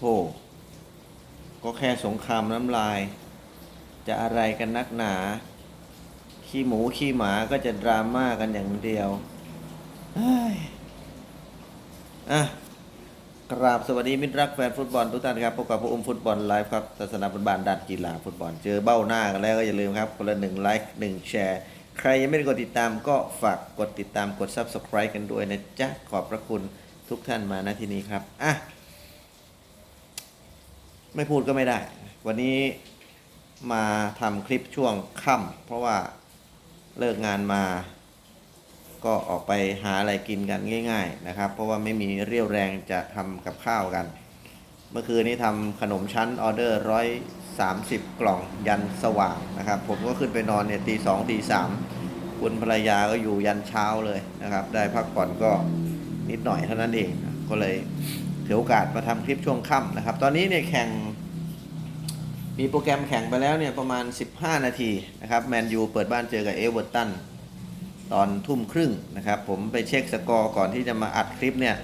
โอ้ก็แค่สงครามน้ำลาย จะอะไรกันนักหนา ขี้หมูขี้หมาก็จะดราม่ากันอย่างเดียวเฮ้ยอะกราบสวัสดีมิตรรักแฟนฟุตบอลทุกท่านครับพบกับพวกอุ้มฟุตบอลไลฟ์ครับศาสนาบนบานดันกีฬาฟุตบอลเจอเบ้าหน้ากันแล้วก็อย่าลืมครับคนละหนึ่งไลค์หนึ่งแชร์ ใครยังไม่ได้กดติดตามก็ฝากกดติดตามกด Subscribe กันด้วยนะจ๊ะ ขอบพระคุณทุกท่านมาณที่นี้ครับ อะ ไม่พูดก็ไม่ได้ วันนี้มาทำคลิปช่วงค่ำเพราะว่าเลิกงานมา ก็ออกไปหาอะไรกินกันง่าย ๆ นะครับ เพราะว่าไม่มีเรี่ยวแรงจะทำกับข้าวกัน เมื่อคืนนี้ทำขนมชั้นออเดอร์ร้อยสามสิบกล่องยันสว่างนะครับ ผมก็ขึ้นไปนอนเนี่ยตีสองตีสามคุณภรรยาก็อยู่ยันเช้าเลยนะครับ ได้พักผ่อนก็นิดหน่อยเท่านั้นเองก็เลย ถือโอกาสมาทำคลิปช่วงค่ำนะครับ ตอนนี้เนี่ยแข่ง มีโปรแกรมแข่งไปแล้วเนี่ยประมาณ 15 นาทีนะครับแมนยูเปิดบ้านเจอกับเอเวอร์ตันตอนทุ่มครึ่งนะครับ ผมไปเช็คสกอร์ก่อนที่จะมาอัดคลิปเนี่ย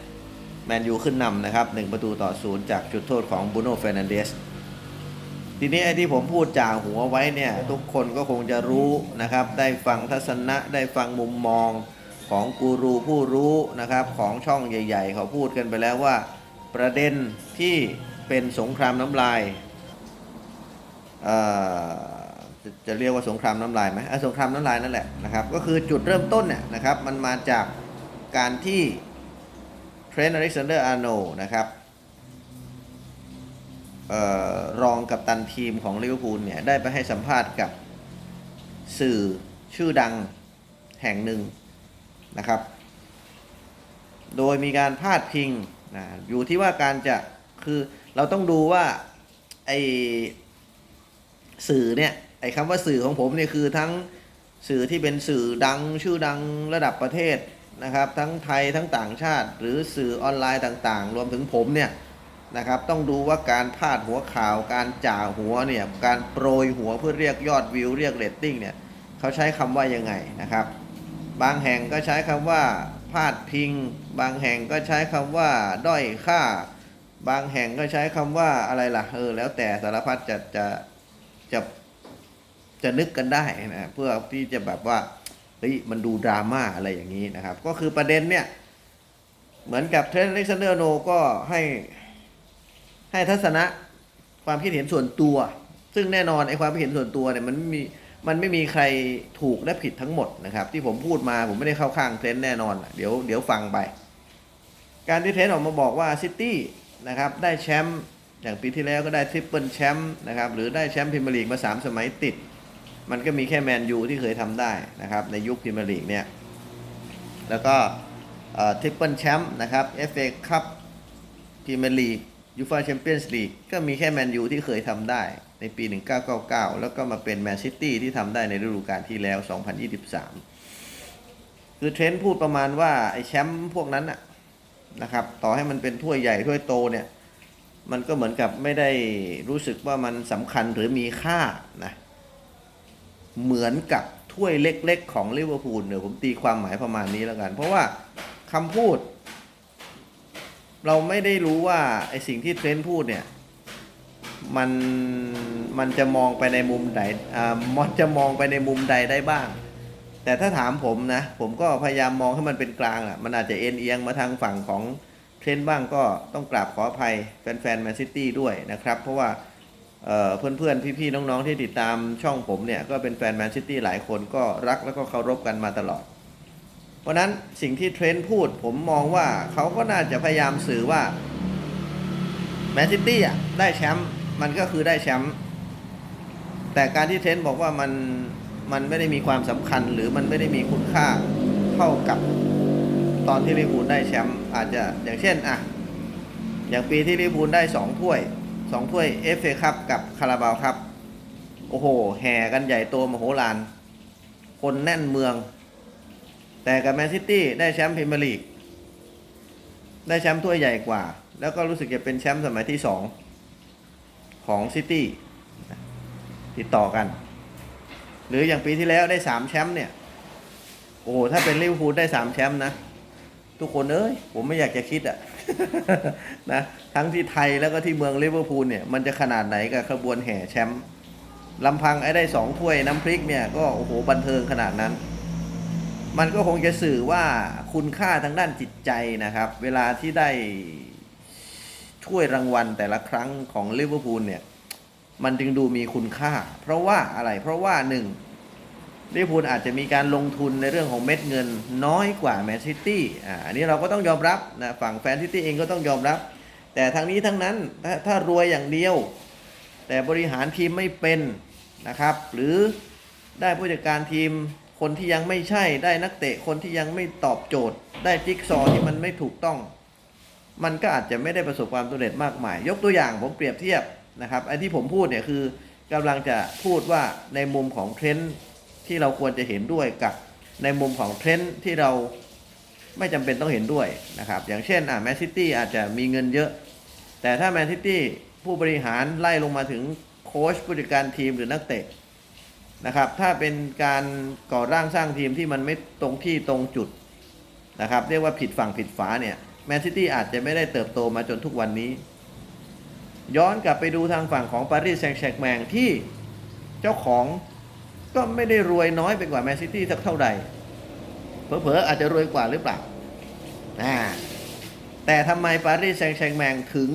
แมนยูขึ้นนำนะครับ1ประตูต่อศูนย์จากจุดโทษของบูโน่เฟรนันเดสทีนี้ไอ้ที่ผมพูดจ่าหัวไว้เนี่ย ทุกคนก็คงจะรู้นะครับ ได้ฟังทัศนะได้ฟังมุมมองของกูรูผู้รู้นะครับ ของช่องใหญ่ ๆ เขาพูดกันไปแล้วว่า ประเด็นที่เป็นสงครามน้ำลายจะจะเรียกว่าสงครามน้ำลายไหมสงครามน้ำลายนั่นแหละนะครับ ก็คือจุดเริ่มต้นเนี่ยนะครับมันมาจากการที่เทรนต์อเล็กซานเดอร์อาร์โนนะครับออรองกับตันทีมของลิเวอร์พูลเนี่ยได้ไปให้สัมภาษณ์กับสื่อชื่อดังแห่งหนึ่งนะครับ โดยมีการพาดพิง นะอยู่ที่ว่าการจะคือเราต้องดูว่าไอสื่อเนี่ยไอคำว่าสื่อของผมเนี่ยคือทั้งสื่อที่เป็นสื่อดังชื่อดังระดับประเทศนะครับ ทั้งไทยทั้งต่างชาติ หรือสื่อออนไลน์ต่าง ๆ รวมถึงผมเนี่ยนะครับ ต้องดูว่าการพาดหัวข่าว การจ่าหัวเนี่ยการโปรยหัวเพื่อเรียกยอดวิวเรียกเรตติ้งเนี่ยเขาใช้คำว่ายังไงนะครับ บางแห่งก็ใช้คำว่าาดพิง บางแห่งก็ใช้คำว่า ด้อยค่า บางแห่งก็ใช้คำว่าอะไรล่ะเออแล้วแต่สารพัดจะจะจะจะนึกกันได้นะเพื่อที่จะแบบว่าเฮ้ยมันดูดราม่าอะไรอย่างนี้นะครับ ก็คือประเด็นเนี่ย เหมือนกับเทรนต์เล็กซานเดอร์โนก็ให้ให้ทัศนะความคิดเห็นส่วนตัว ซึ่งแน่นอนไอ้ความคิดเห็นส่วนตัวเนี่ยมันไม่มี มันไม่มีใครถูกและผิดทั้งหมดนะครับ ที่ผมพูดมาผมไม่ได้เข้าข้างเทรนแน่นอน เดี๋ยวเดี๋ยวฟังไป การที่เทรนออกมาบอกว่าซิตี้นะครับได้แชมป์อย่างปีที่แล้วก็ได้ทริปเปิลแชมป์นะครับหรือได้แชมป์พรีเมียร์ลีกมา3สมัยติด มันก็มีแค่แมนยูที่เคยทำได้นะครับในยุคพรีเมียร์ลีกเนี่ยแล้วก็ทริปเปิลแชมป์นะครับ FA คัพพรีเมียร์ลีกยูฟ่าแชมเปี้ยนส์ลีกก็มีแค่แมนยูที่เคยทำได้ ในปี 1999 แล้วก็มาเป็นแมนซิตี้ที่ทำได้ในฤดูกาลที่แล้ว 2023 คือเทรนต์พูดประมาณว่า ไอ้แชมป์พวกนั้นนะนะครับ ต่อให้มันเป็นถ้วยใหญ่ถ้วยโตเนี่ย มันก็เหมือนกับไม่ได้รู้สึกว่ามันสำคัญหรือมีค่านะ เหมือนกับถ้วยเล็กๆ ของลิเวอร์พูลเนี่ยผมตีความหมายประมาณนี้แล้วกัน เพราะว่าคำพูด เราไม่ได้รู้ว่าไอสิ่งที่เทรนต์พูดเนี่ย มันมันจะมองไปในมุมใดอ่ามันจะมองไปในมุมใดได้บ้าง แต่ถ้าถามผมนะ ผมก็พยายามมองให้มันเป็นกลางแหละมันอาจจะเอ็นเอียงมาทางฝั่งของเทรนด์บ้างก็ต้องกราบขออภัยแฟนๆแมนซิตี้ด้วยนะครับ เพราะว่าเอ่อเพื่อนๆพี่ๆน้องๆที่ติดตามช่องผมเนี่ย ก็เป็นแฟนแมนซิตี้หลายคนก็รักแล้วก็เคารพกันมาตลอด เพราะนั้นสิ่งที่เทรนด์พูดผมมองว่าเขาก็น่าจะพยายามสื่อว่าแมนซิตี้อะได้แชมป์ มันก็คือได้แชมป์แต่การที่เทนบอกว่ามันมันไม่ได้มีความสำคัญหรือมันไม่ได้มีคุณค่าเท่ากับตอนที่ลิเวอร์พูลได้แชมป์อาจจะอย่างเช่นอะอย่างปีที่ลิเวอร์พูลได้สองถ้วยสองถ้วยเอฟเอคัพกับคาราบาวครับ โอ้โห แห่กันใหญ่โตมโหฬารคนแน่นเมือง แต่กับแมนซิตี้ได้แชมป์พรีเมียร์ลีกได้แชมป์ถ้วยใหญ่กว่า แล้วก็รู้สึกจะเป็นแชมป์สมัยที่สอง ของซิตี้ติดต่อกัน หรืออย่างปีที่แล้วได้สามแชมป์เนี่ย โอ้โหถ้าเป็นลิเวอร์พูลได้สามแชมป์นะ ทุกคนเอ้ย ผมไม่อยากจะคิดอะ่ะนะทั้งที่ไทยแล้วก็ที่เมืองลิเวอร์พูลเนี่ย มันจะขนาดไหนกับขบวนแห่แชมป์ลำพังไอ้ได้สองถ้วยน้ำพริกเนี่ยก็โอ้โหบันเทิงขนาดนั้น มันก็คงจะสื่อว่าคุณค่าทางด้านจิตใจนะครับ เวลาที่ได้ ถ้วยรางวัลแต่ละครั้งของลิเวอร์พูลเนี่ย มันจึงดูมีคุณค่า เพราะว่าอะไรเพราะว่าหนึ่งลิเวอร์พูลอาจจะมีการลงทุนในเรื่องของเม็ดเงินน้อยกว่าแมนซิตี้อ่าอันนี้เราก็ต้องยอมรับนะฝั่งแฟนซิตี้เองก็ต้องยอมรับ แต่ทั้งนี้ทั้งนั้นถ้าถ้ารวยอย่างเดียว แต่บริหารทีมไม่เป็นนะครับ หรือได้ผู้จัดการทีมคนที่ยังไม่ใช่ได้นักเตะคนที่ยังไม่ตอบโจทย์ ได้จิ๊กซอว์ที่มันไม่ถูกต้อง มันก็อาจจะไม่ได้ประสบความสำเร็จมากมาย ยกตัวอย่างผมเปรียบเทียบนะครับไอ้ที่ผมพูดเนี่ยคือกำลังจะพูดว่าในมุมของเทรนด์ที่เราควรจะเห็นด้วยกับในมุมของเทรนด์ที่เราไม่จำเป็นต้องเห็นด้วยนะครับ อย่างเช่นอะแมนซิตี้อาจจะมีเงินเยอะ แต่ถ้าแมนซิตี้ผู้บริหารไล่ลงมาถึงโค้ชผู้จัดการทีมหรือนักเตะนะครับถ้าเป็นการก่อร่างสร้างทีมที่มันไม่ตรงที่ตรงจุดนะครับ เรียกว่าผิดฝั่งผิดฝาเนี่ย แมนซิตี้อาจจะไม่ได้เติบโตมาจนทุกวันนี้ ย้อนกลับไปดูทางฝั่งของปารีสแซงต์แชร์แมงที่เจ้าของก็ไม่ได้รวยน้อยไปกว่าแมนซิตี้สักเท่าใดเผลอๆอาจจะรวยกว่าหรือเปล่าแต่ทำไมปารีสแซงต์แชร์แมงถึง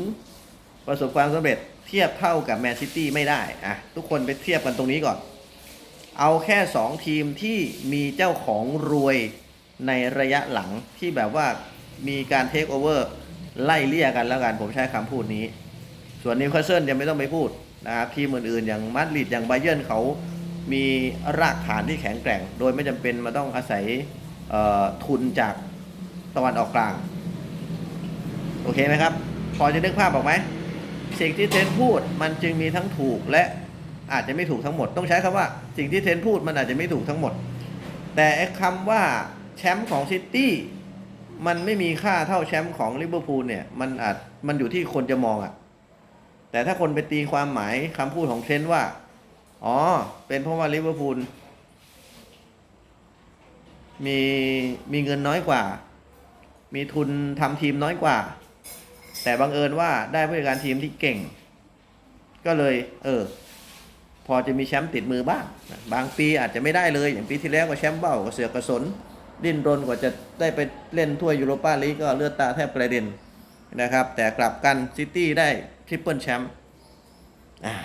ประสบความสำเร็จเทียบเท่ากับแมนซิตี้ไม่ได้อะทุกคนไปเทียบกันตรงนี้ก่อน เอาแค่ 2 ทีมที่มีเจ้าของรวยในระยะหลังที่แบบว่า มีการเทคโอเวอร์ไล่เลี่ยกันแล้วกันผมใช้คำพูดนี้ ส่วนนิวคาสเซิลยังไม่ต้องไปพูดนะครับทีมอื่นๆ อย่างมาดริดอย่างไบเยนเขามีรากฐานที่แข็งแกร่ง โดยไม่จำเป็นมาต้องอาศัยทุนจากตะวันออกกลาง โอเคไหมครับ พอจะนึกภาพออกไหมสิ่งที่เทนพูดมันจึงมีทั้งถูกและอาจจะไม่ถูกทั้งหมด ต้องใช้คำว่าสิ่งที่เทนพูดมันอาจจะไม่ถูกทั้งหมด แต่คำว่าแชมป์ของซิตี้ มันไม่มีค่าเท่าแชมป์ของลิเวอร์พูลเนี่ยมันอาจมันอยู่ที่คนจะมองอะแต่ถ้าคนไปตีความหมายคำพูดของเทรนว่า อ๋อ เป็นเพราะว่าลิเวอร์พูลมีมีเงินน้อยกว่า มีทุนทำทีมน้อยกว่า แต่บังเอิญว่าได้ผู้จัดการทีมที่เก่ง ก็เลย เออ พอจะมีแชมป์ติดมือบ้าง บางปีอาจจะไม่ได้เลย อย่างปีที่แล้วก็แชมป์เบ้าก็เสือกกระสน ดิ้นรนกว่าจะได้ไปเล่นถ้วยยูโรปาลีกก็เลือดตาแทบกระเด็นนะครับ แต่กลับกันซิตี้ได้ทริปเปิลแชมป์อ่า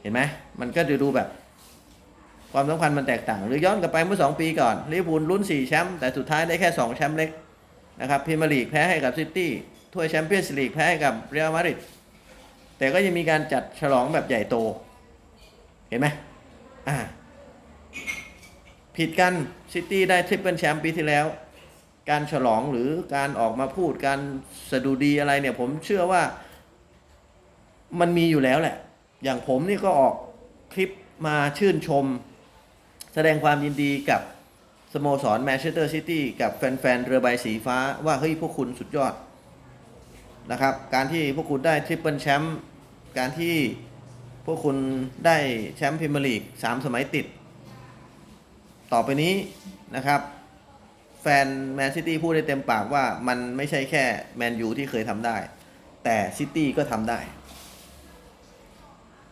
เห็นไหมมันก็จะดูแบบ ความสำคัญมันแตกต่าง หรือย้อนกลับไปเมื่อ 2 ปีก่อนลิเวอร์พูลลุ้น 4 แชมป์แต่สุดท้ายได้แค่ 2 แชมป์เล็กนะครับพรีเมียร์ลีกแพ้ให้กับซิตี้ถ้วยแชมเปี้ยนส์ลีกแพ้ให้กับเรอัลมาดริดแต่ก็ยังมีการจัดฉลองแบบใหญ่โต เห็นไหมอ่า ผิดกันซิตี้ได้ทริปเปิลแชมป์ปีที่แล้ว การฉลองหรือการออกมาพูดการสะดุดีอะไรเนี่ยผมเชื่อว่ามันมีอยู่แล้วแหละ อย่างผมนี่ก็ออกคลิปมาชื่นชม แสดงความยินดีกับสโมสรแมนเชสเตอร์ซิตี้กับแฟนๆเรือใบสีฟ้าว่าเฮ้ยพวกคุณสุดยอดนะครับ การที่พวกคุณได้ทริปเปิลแชมป์การที่พวกคุณได้แชมป์พรีเมียร์ลีกสามสมัยติด ต่อไปนี้นะครับ แฟนแมนซิตี้พูดได้เต็มปากว่ามันไม่ใช่แค่แมนยูที่เคยทำได้ แต่ซิตี้ก็ทำได้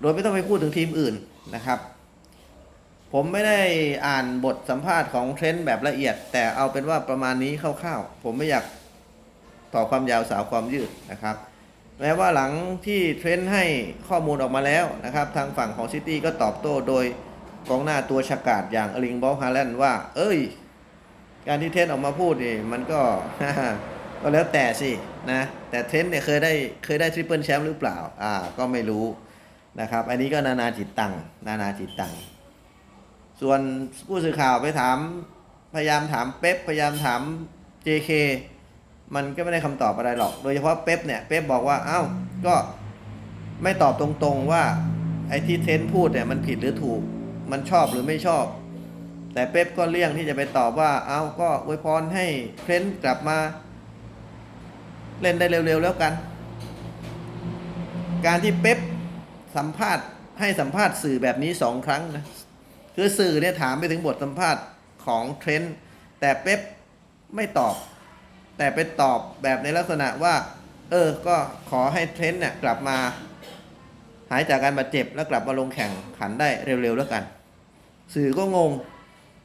โดยไม่ต้องไปพูดถึงทีมอื่นนะครับ ผมไม่ได้อ่านบทสัมภาษณ์ของเทรนด์แบบละเอียด แต่เอาเป็นว่าประมาณนี้คร่าวๆ ผมไม่อยากต่อความยาวสาวความยืดนะครับแม้ว่าหลังที่เทรนด์ให้ข้อมูลออกมาแล้วนะครับ ทางฝั่งของซิตี้ก็ตอบโต้โดย กองหน้าตัวฉกาจอย่างอลิงบอลฮาแลนด์ว่า เอ้ย การที่เทนต์ออกมาพูดนี่มันก็ก็แล้วแต่สินะ แต่เทนต์เนี่ยเคยได้เคยได้ทริปเปิลแชมป์หรือเปล่า อ่า ก็ไม่รู้นะครับ อันนี้ก็นานาจิตตัง นานาจิตตัง ส่วนผู้สื่อข่าวไปถาม พยายามถามเป๊ป พยายามถาม JK มันก็ไม่ได้คำตอบอะไรหรอก โดยเฉพาะเป๊ปเนี่ย เป๊ปบอกว่า เอ้า ก็ไม่ตอบตรงๆว่าไอ้ที่เทนต์พูดเนี่ยมันผิดหรือถูก มันชอบหรือไม่ชอบ แต่เป๊ปก็เลี่ยงที่จะไปตอบว่าเอาก็อวยพรให้เทรนต์กลับมา เล่นได้เร็วๆแล้วกัน การที่เป๊ปสัมภาษณ์ให้สัมภาษณ์สื่อแบบนี้สองครั้งนะคือสื่อเนี่ยถามไปถึงบทสัมภาษณ์ของเทรนต์แต่เป๊ปไม่ตอบ แต่ไปตอบแบบในลักษณะว่า เออ ก็ขอให้เทรนต์เนี่ยกลับมา หายจากการบาดเจ็บแล้วกลับมาลงแข่งขันได้เร็วๆแล้วกัน สื่อก็งง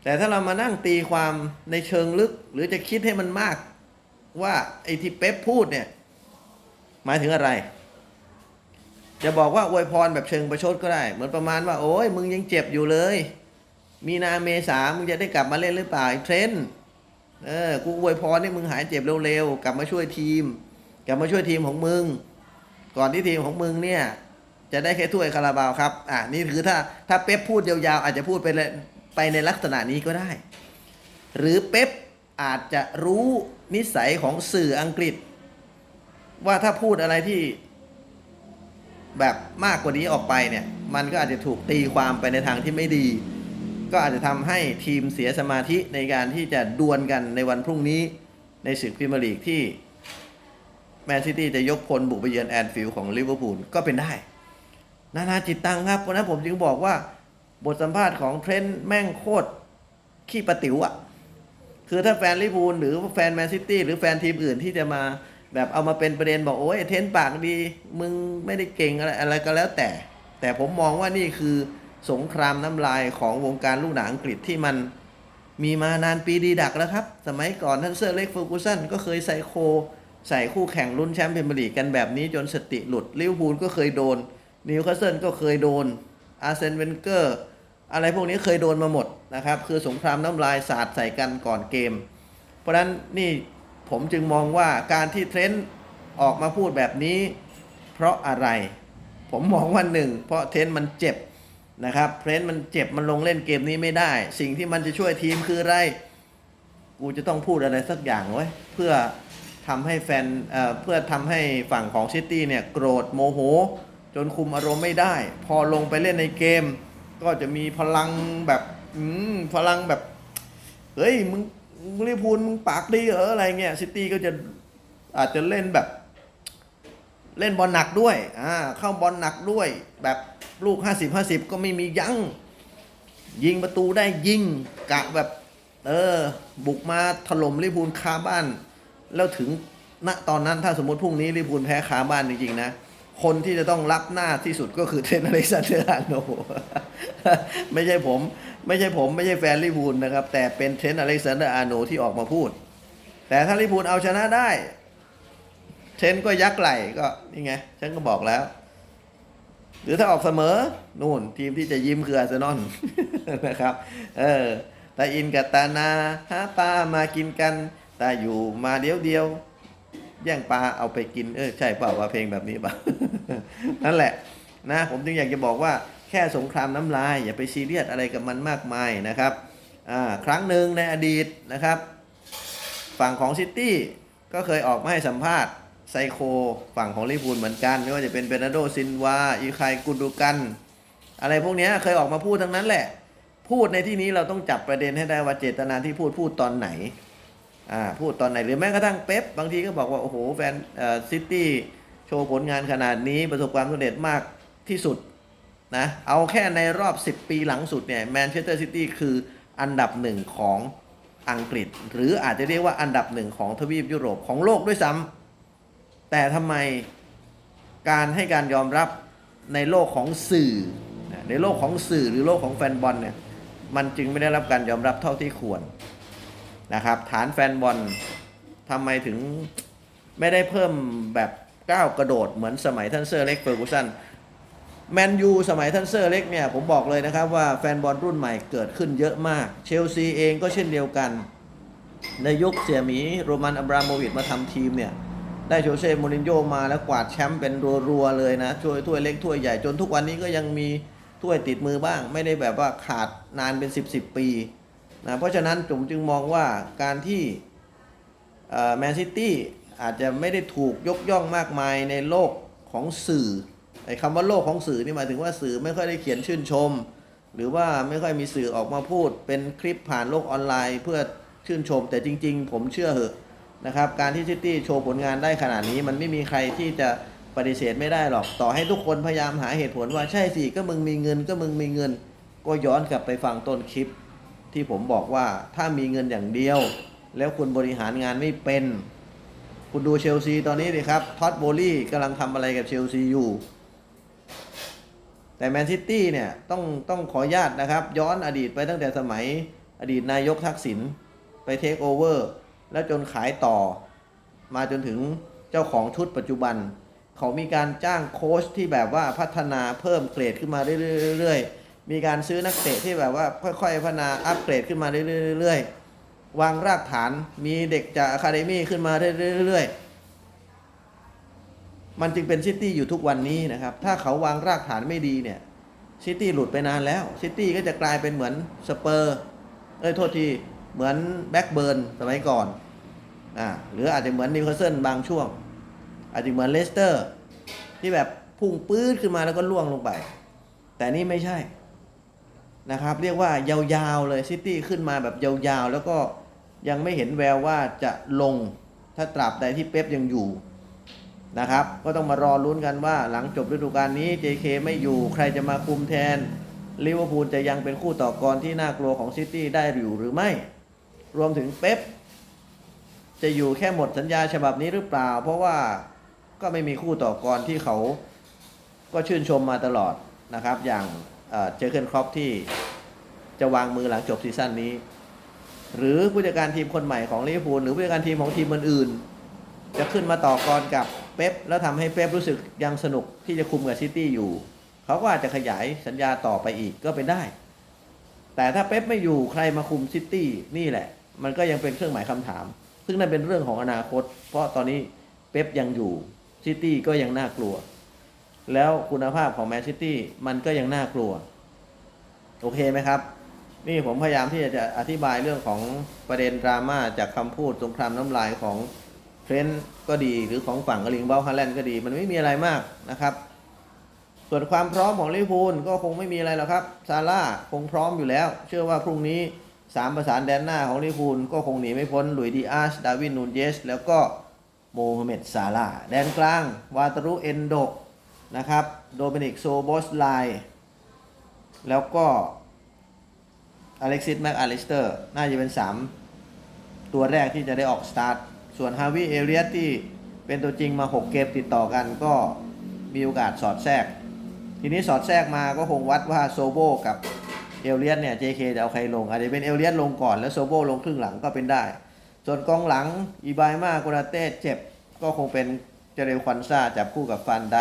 แต่ถ้าเรามานั่งตีความในเชิงลึก หรือจะคิดให้มันมาก ว่าไอ้ที่เป๊ปพูดเนี่ย หมายถึงอะไร จะบอกว่าอวยพรแบบเชิงประชดก็ได้ เหมือนประมาณว่า โอ้ยมึงยังเจ็บอยู่เลย มีนาเมษามึงจะได้กลับมาเล่นหรือเปล่าไอ้เทรนเออกูอวยพรให้มึงหายเจ็บเร็วๆกลับมาช่วยทีม กลับมาช่วยทีมของมึง ก่อนที่ทีมของมึงเนี่ย จะได้แค่ถ้วยคาราบาวครับ อะนี่คือถ้าถ้าเป๊ปพูดยาวๆ อาจจะพูดไปไปในลักษณะนี้ก็ได้ หรือเป๊ปอาจจะรู้นิสัยของสื่ออังกฤษ ว่าถ้าพูดอะไรที่แบบมากกว่านี้ออกไปเนี่ย มันก็อาจจะถูกตีความไปในทางที่ไม่ดี ก็อาจจะทำให้ทีมเสียสมาธิในการที่จะดวลกันในวันพรุ่งนี้ในศึกพรีเมียร์ลีกที่แมนซิตี้จะยกพลบุกไปเยือนแอนฟิลด์ของลิเวอร์พูลก็เป็นได้ นานาจิตตังครับ เพราะนั้นผมจึงบอกว่า บทสัมภาษณ์ของเทรนต์แม่งโคตรขี้ประติ๋วอะ่ะ คือถ้าแฟนลิเวอร์พูลหรือแฟนแมนซิตี้หรือแฟนทีมอื่นที่จะมาแบบเอามาเป็นประเด็นบอกโอ้ยเทรนต์ปากดี มึงไม่ได้เก่งอะไรอะไรก็แล้วแต่ แต่ผมมองว่านี่คือสงครามน้ำลายของวงการลูกหนังอังกฤษที่มันมีมานานปีดีดักแล้วครับ สมัยก่อนท่านเซอร์เล็กเฟอร์กูสันก็เคยใส่โค ใส่คู่แข่งลุ้นแชมป์พรีเมียร์ลีกกันแบบนี้จนสติหลุดลิเวอร์พูลก็เคยโดน นิวคาสเซิลก็เคยโดนอาร์เซนเวนเกอร์ อะไรพวกนี้เคยโดนมาหมดนะครับ คือสงครามน้ำลายสาดใส่กันก่อนเกม เพราะนั้นนี่ผมจึงมองว่าการที่เทรนต์ออกมาพูดแบบนี้ เพราะอะไร ผมมองว่าหนึ่งเพราะเทรนต์มันเจ็บนะครับเทรนต์มันเจ็บมันลงเล่นเกมนี้ไม่ได้ สิ่งที่มันจะช่วยทีมคืออะไร กูจะต้องพูดอะไรสักอย่างไว้เพื่อทำให้แฟนเอ่อเพื่อทำให้ฝั่งของซิตี้เนี่ยโกรธโมโห จนคุมอารมณ์ไม่ได้ พอลงไปเล่นในเกม ก็จะมีพลังแบบอืมพลังแบบเฮ้ยมึงลิพูลมึงปากดีเหรออะไรเงี้ยซิตี้ก็จะอาจจะเล่นแบบ เล่นบอลหนักด้วยอ่าเข้าบอลหนักด้วย แบบลูก 50 50 ก็ไม่มียัง้งยิงประตูได้ยิงกะแบบ เออ บุกมาถล่มลิพูลคาบ้าน แล้วถึงณตอนนั้นถ้าสมมติพรุ่งนี้ลิพูลแพ้คาบ้านจริงๆนะ คนที่จะต้องรับหน้าที่สุดก็คือเทนอเล็กซานเดอร์อาร์โนไม่ใช่ผม ไม่ใช่ผม ไม่ใช่แฟนลิพูลนะครับ แต่เป็นเทนอเล็กซานเดอร์อาร์โนที่ออกมาพูด แต่ถ้าลิพูลเอาชนะได้ เทนก็ยักไหลก็นี่ไง ฉันก็บอกแล้ว หรือถ้าออกเสมอ นู่น ทีมที่จะยิ้มคืออาร์เซนอลนะครับ เออตาอินกับตานาหาปลามากินกันตาอยู่มาเดียวเดียว แย่งปลาเอาไปกินเออใช่เปล่าว่าเพลงแบบนี้เปล่านั่นแหละนะผมจึงอยากจะบอกว่าแค่สงครามน้ำลาย อย่าไปซีเรียสอะไรกับมันมากมายนะครับครั้งหนึ่งในอดีตนะครับ ฝั่งของซิตี้ก็เคยออกมาให้สัมภาษณ์ไซโคฝั่งของลิเวอร์พูลเหมือนกัน ไม่ว่าจะเป็นเบนาร์โดซินวาอีคายกุนดูกัน อะไรพวกนี้เคยออกมาพูดทั้งนั้นแหละ พูดในที่นี้เราต้องจับประเด็นให้ได้ว่าเจตนาที่พูดพูดตอนไหน พูดตอนไหนหรือแม้กระทั่งเป๊ปบางทีก็บอกว่า โอ้โห แฟนซิตี้โชว์ผลงานขนาดนี้ประสบความสำเร็จมากที่สุดนะเอาแค่ในรอบ 10 ปีหลังสุดเนี่ยแมนเชสเตอร์ซิตี้คืออันดับหนึ่งของอังกฤษ หรืออาจจะเรียกว่าอันดับหนึ่งของทวีปยุโรปของโลกด้วยซ้ำแต่ทำไมการให้การยอมรับในโลกของสื่อ ในโลกของสื่อหรือโลกของแฟนบอลเนี่ยมันจึงไม่ได้รับการยอมรับเท่าที่ควร นะครับฐานแฟนบอลทำไมถึงไม่ได้เพิ่มแบบก้าวกระโดดเหมือนสมัยท่านเซอร์เล็กเฟอร์กูสันแมนยูสมัยท่านเซอร์เล็กเนี่ยผมบอกเลยนะครับว่าแฟนบอลรุ่นใหม่เกิดขึ้นเยอะมาก เชลซีเองก็เช่นเดียวกัน ในยุคเสียหมีโรมันอับราโมวิชมาทำทีมเนี่ยได้โจเซ่มูรินโญ่มาแล้วกวาดแชมป์เป็นรัวๆเลยนะช่วยถ้วยเล็กถ้วยใหญ่จนทุกวันนี้ก็ยังมีถ้วยติดมือบ้าง ไม่ได้แบบว่าขาดนานเป็น 10บสปี นะเพราะฉะนั้นผมจึงมองว่าการที่แมนซิตี้อาจจะไม่ได้ถูกยกย่องมากมายในโลกของสื่อไอ้คำว่าโลกของสื่อนี่หมายถึงว่าสื่อไม่ค่อยได้เขียนชื่นชม หรือว่าไม่ค่อยมีสื่อออกมาพูด เป็นคลิปผ่านโลกออนไลน์ เพื่อชื่นชม แต่จริง ๆ ผมเชื่อเหอะนะครับการที่ซิตี้โชว์ผลงานได้ขนาดนี้มันไม่มีใครที่จะปฏิเสธไม่ได้หรอกต่อให้ทุกคนพยายามหาเหตุผลว่าใช่สิก็มึงมีเงินก็มึงมีเงิน ก็ย้อนกลับไปฟังต้นคลิป ที่ผมบอกว่าถ้ามีเงินอย่างเดียว แล้วคุณบริหารงานไม่เป็น คุณดูเชลซีตอนนี้ดิครับท็อตโบลี่กำลังทำอะไรกับเชลซีอยู่ แต่แมนซิตี้เนี่ยต้องต้องขออนุญาตนะครับ ย้อนอดีตไปตั้งแต่สมัยอดีตนายกทักษิณไปเทคโอเวอร์แล้วจนขายต่อ มาจนถึงเจ้าของชุดปัจจุบัน เขามีการจ้างโค้ชที่แบบว่าพัฒนาเพิ่มเกรดขึ้นมาเรื่อยๆ มีการซื้อนักเตะที่แบบว่าค่อยๆพัฒนาอัปเกรดขึ้นมาเรื่อยๆวางรากฐานมีเด็กจากอะคาเดมี่ขึ้นมาเรื่อยๆมันจึงเป็นซิตี้อยู่ทุกวันนี้นะครับ ถ้าเขาวางรากฐานไม่ดีเนี่ยซิตี้หลุดไปนานแล้วซิตี้ก็จะกลายเป็นเหมือนสเปอร์เอ้ยโทษทีเหมือนแบ็กเบิร์นสมัยก่อนอ่าหรืออาจจะเหมือนนิวคาสเซิลบางช่วง อาจจะเหมือนเลสเตอร์ ที่แบบพุ่งปื๊ดขึ้นมาแล้วก็ล่วงลงไป แต่นี่ไม่ใช่ นะครับ เรียกว่ายาวๆเลยซิตี้ขึ้นมาแบบยาวๆ แล้วก็ยังไม่เห็นแววว่าจะลงถ้าตราบใดที่เป๊ปยังอยู่นะครับ ก็ต้องมารอลุ้นกันว่าหลังจบฤดูกาลนี้ JK ไม่อยู่ใครจะมาคุมแทนลิเวอร์พูลจะยังเป็นคู่ต่อกรที่น่ากลัวของซิตี้ได้อยู่หรือไม่ รวมถึงเป๊ปจะอยู่แค่หมดสัญญาฉบับนี้หรือเปล่า เพราะว่าก็ไม่มีคู่ต่อกรที่เขาก็ชื่นชมมาตลอด นะครับ อย่างเอ่อเจอเคิลครอปที่จะวางมือหลังจบซีซั่นนี้ หรือผู้จัดการทีมคนใหม่ของลิเวอร์พูลหรือผู้จัดการทีมของทีมอื่นๆจะขึ้นมาต่อกรกับเป๊ปแล้วทำให้เป๊ปรู้สึกยังสนุกที่จะคุมกับซิตี้อยู่ เขาก็อาจจะขยายสัญญาต่อไปอีกก็เป็นได้ แต่ถ้าเป๊ปไม่อยู่ใครมาคุมซิตี้นี่แหละ มันก็ยังเป็นเครื่องหมายคำถาม ซึ่งนั่นเป็นเรื่องของอนาคต เพราะตอนนี้เป๊ปยังอยู่ซิตี้ก็ยังน่ากลัว แล้วคุณภาพของแมนซิตี้มันก็ยังน่ากลัว โอเคไหมครับ นี่ผมพยายามที่จะอธิบายเรื่องของประเด็นดราม่าจากคำพูดสงครามน้ำลายของเทรนต์ก็ดีหรือของฝั่งกลิงเบลฮาแลนด์ก็ดี มันไม่มีอะไรมากนะครับ ส่วนความพร้อมของลิเวอร์พูลก็คงไม่มีอะไรหรอกครับซาร่าคงพร้อมอยู่แล้ว เชื่อว่าพรุ่งนี้สามประสานแดนหน้าของลิเวอร์พูลก็คงหนีไม่พ้นหลุยดีอาร์ชดาวินนูนเยสแล้วก็โมฮัมเหม็ดซาร่าแดนกลาง วาตารุเอนโด นะครับโดมินิกโซโบสไลแล้วก็อเล็กซิสแม็กอาริสเตอร์น่าจะเป็น 3 ตัวแรกที่จะได้ออกสตาร์ท ส่วนฮาวิเอเรียสที่เป็นตัวจริงมา 6 เกมติดต่อกันก็มีโอกาสสอดแทรก ทีนี้สอดแทรกมาก็คงวัดว่าโซโบกับเอเลียสเนี่ย JK จะเอาใครลง อาจจะเป็นเอเลียสลงก่อนแล้วโซโบลงครึ่งหลังก็เป็นได้ ส่วนกองหลังอีบายมาโกนาเต้เจ็บก็คงเป็นเจเรลควันซาจับคู่กับฟันได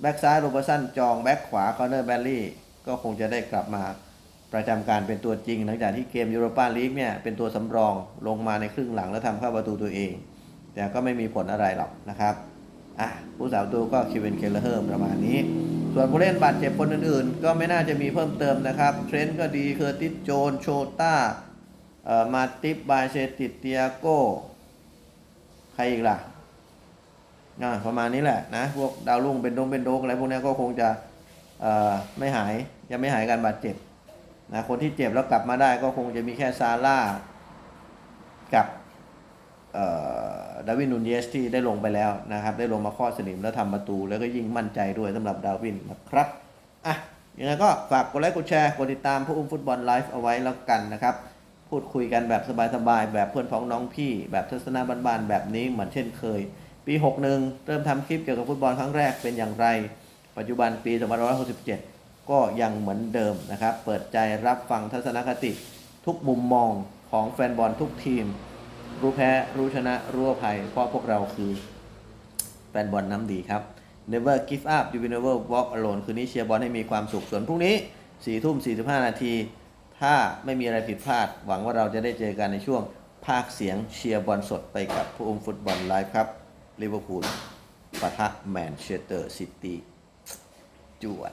แบ็กซ้ายโรเบอร์สันจองแบ็กขวาคอนเนอร์แบลลี่ก็คงจะได้กลับมาประจำการเป็นตัวจริง หลังจากที่เกมยูโรปาลีกเนี่ยเป็นตัวสำรองลงมาในครึ่งหลังแล้วทำเข้าประตูตัวเอง แต่ก็ไม่มีผลอะไรหรอกนะครับอะผู้สาวตัวก็คิวเวนเคลเลอร์ประมาณนี้ ส่วนผู้เล่นบาดเจ็บคนอื่นๆ ก็ไม่น่าจะมีเพิ่มเติมนะครับ เทรนต์ก็ดีเคอร์ติสโจนโชต้าเอ่อมาติปบายเซติเตียโกใครอีกล่ะ อ่าประมาณนี้แหละนะพวกดาวรุ่งเป็นดงเป็นโดกอะไรพวกนี้ก็คงจะไม่หายยังไม่หายการบาดเจ็บนะคนที่เจ็บแล้วกลับมาได้ก็คงจะมีแค่ซาร่ากับดาวินนูนเยสที่ได้ลงไปแล้วนะครับ ได้ลงมาข้อสนิมแล้วทำประตู แล้วก็ยิ่งมั่นใจด้วยสำหรับดาวินนะครับอะยังไงก็ฝากกดไลค์กดแชร์กดติดตามผู้อุ้มฟุตบอลไลฟ์เอาไว้แล้วกันนะครับ พูดคุยกันแบบสบายๆแบบเพื่อนพ้องน้องพี่ แบบทัศนะบ้านๆแบบนี้เหมือนเช่นเคย ปี 61 เริ่มทำคลิปเกี่ยวกับฟุตบอลครั้งแรกเป็นอย่างไร ปัจจุบันปี2567 ก็ยังเหมือนเดิมนะครับ เปิดใจรับฟังทัศนคติ ทุกมุมมองของแฟนบอลทุกทีม รู้แพ้ รู้ชนะ รู้อภัย เพราะพวกเราคือแฟนบอลน้ำดีครับ Never give up you will never walk alone คืนนี้เชียร์บอลให้มีความสุข ส่วนพรุ่งนี้4ทุ่ม45 นาที ถ้าไม่มีอะไรผิดพลาด หวังว่าเราจะได้เจอกันในช่วงภาคเสียงเชียร์บอลสดไปกับผู้อุ้มฟุตบอลไลฟ์ครับ ลิเวอร์พูลปะทะแมนเชสเตอร์ซิตี้จวด